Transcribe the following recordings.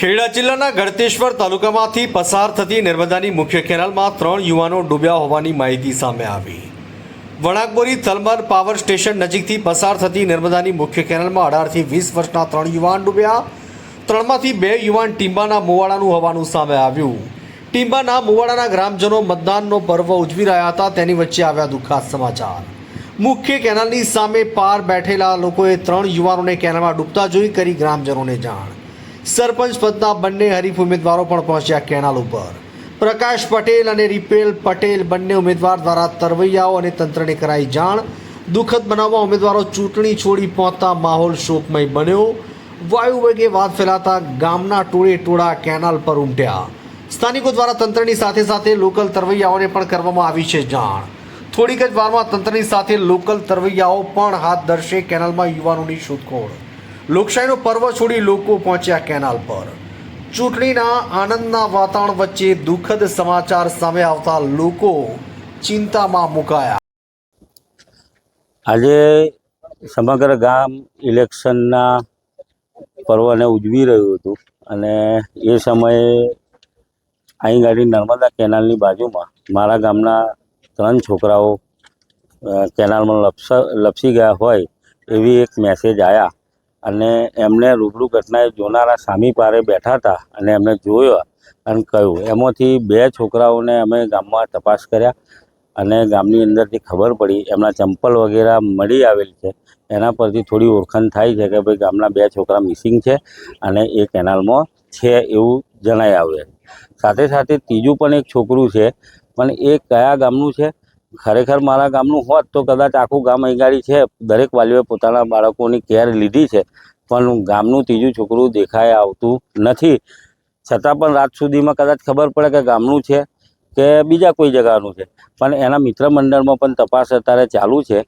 ખેડા જિલ્લાના ગળતેશ્વર તાલુકામાંથી પસાર થતી નર્મદાની મુખ્ય કેનાલમાં ત્રણ યુવાનો ડૂબ્યા હોવાની માહિતી સામે આવી. વણાકબોરી થલમર પાવર સ્ટેશન નજીકથી પસાર થતી નર્મદાની મુખ્ય કેનાલમાં અઢારથી વીસ વર્ષના ત્રણ યુવાન ડૂબ્યા. ત્રણમાંથી બે યુવાન ટીંબાના મુવાડાનું હોવાનું સામે આવ્યું. ટીંબાના મુવાડાના ગ્રામજનો મતદાનનો પર્વ ઉજવી રહ્યા હતા, તેની વચ્ચે આવ્યા દુઃખાદ સમાચાર. મુખ્ય કેનાલની સામે પાર બેઠેલા લોકોએ ત્રણ યુવાનોને કેનાલમાં ડૂબતા જોઈ કરી ગ્રામજનોને જાણ. સરપંચ પદના બંને હરીફ ઉમેદવારો પણ પહોંચ્યા કેનાલ ઉપર. પ્રકાશ પટેલ અને રિપેલ પટેલ બંને ઉમેદવાર દ્વારા તરવૈયાઓ અને તંત્રને કરાઈ જાણ. દુઃખદ બનાવવા ઉમેદવારો ચૂંટણી છોડી પહોંચતા માહોલ શોકમય બન્યો. વાયુ વેગે વાત ફેલાતા ગામના ટોળે ટોળા કેનાલ પર ઉમટ્યા. સ્થાનિકો દ્વારા તંત્રની સાથે સાથે લોકલ તરવૈયાઓને પણ કરવામાં આવી છે જાણ. થોડીક જ વારમાં તંત્રની સાથે લોકલ તરવૈયાઓ પણ હાથ ધરશે કેનાલમાં યુવાનોની શોધખોળ. લોકશાહીનો પર્વ છોડી લોકો પહોંચ્યા કેનાલ પર. ચૂંટણીના આનંદના વાતાવરણ વચ્ચે દુઃખદ સમાચાર સામે આવતા લોકો ચિંતામાં મુકાયા. આજે સમગ્ર ગામ ઇલેક્શનના પર્વને ઉજવી રહ્યું હતું અને એ સમયે અહીં ગાડી નર્મદા કેનાલની બાજુમાં મારા ગામના ત્રણ છોકરાઓ કેનાલમાં લપસ, લપસી ગયા હોય એવી એક મેસેજ આવ્યા અને એમને રૂબરૂ ઘટનાએ જોનારા સામી પારે બેઠા હતા અને એમને જોયા અને કહ્યું, એમાંથી બે છોકરાઓને અમે ગામમાં તપાસ કર્યા અને ગામની અંદરથી ખબર પડી, એમના ચંપલ વગેરે મળી આવેલ છે. એના પરથી થોડી ઓળખાણ થાય છે કે ભાઈ ગામના બે છોકરા મિસિંગ છે અને એ કેનાલમાં છે એવું જણાઈ આવ્યું સાથે સાથે ત્રીજું પણ એક છોકરું છે, પણ એ કયા ગામનું છે? ખરેખર મારા ગામનું હોત તો કદાચ આખું ગામ અહીંગાડી છે. દરેક વાલીઓએ પોતાના બાળકોની કેર લીધી છે. પણ ગામનું ત્રીજું છોકરું દેખાય આવતું નથી. છતાં પણ રાત સુધીમાં કદાચ ખબર પડે કે ગામનું છે કે બીજા કોઈ જગાનું છે. પણ એના મિત્ર મંડળમાં પણ તપાસ અત્યારે ચાલુ છે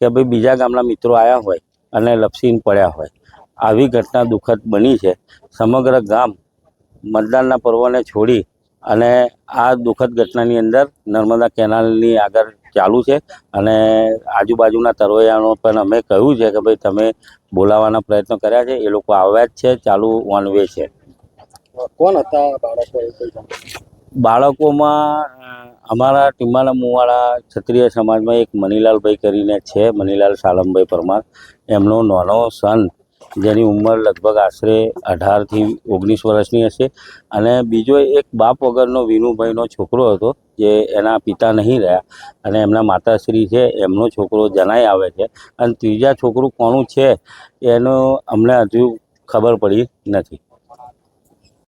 કે ભાઈ બીજા ગામના મિત્રો આવ્યા હોય અને લપસીને પડ્યા હોય. આવી ઘટના દુઃખદ બની છે. સમગ્ર ગામ મતદાનના પર્વને છોડી અને આ દુઃખદ ઘટનાની અંદર નર્મદા કેનાલની આગળ ચાલુ છે. અને આજુબાજુના તરવૈયાનો પણ અમે કહ્યું છે કે ભાઈ તમે બોલાવવાના પ્રયત્નો કર્યા છે. એ લોકો આવ્યા જ છે ચાલુ વન વે છે. કોણ હતા બાળકો? બાળકોમાં અમારા ટીમાના મુવાડા ક્ષત્રિય સમાજમાં એક મનીલાલભાઈ કરીને છે મનીલાલ સાલમભાઈ પરમાર. એમનો નાનો સન જેની ઉંમર લગભગ આશરે અઢારથી ઓગણીસ વર્ષની હશે. અને બીજો એક બાપ વગરનો વિનુભાઈનો છોકરો હતો, જે એના પિતા નહીં રહ્યા. અને એમના માતાશ્રી છે, એમનો છોકરો જણાઈ આવે છે. અને ત્રીજા છોકરું કોનું છે, એનો અમને હજુ ખબર પડી નથી.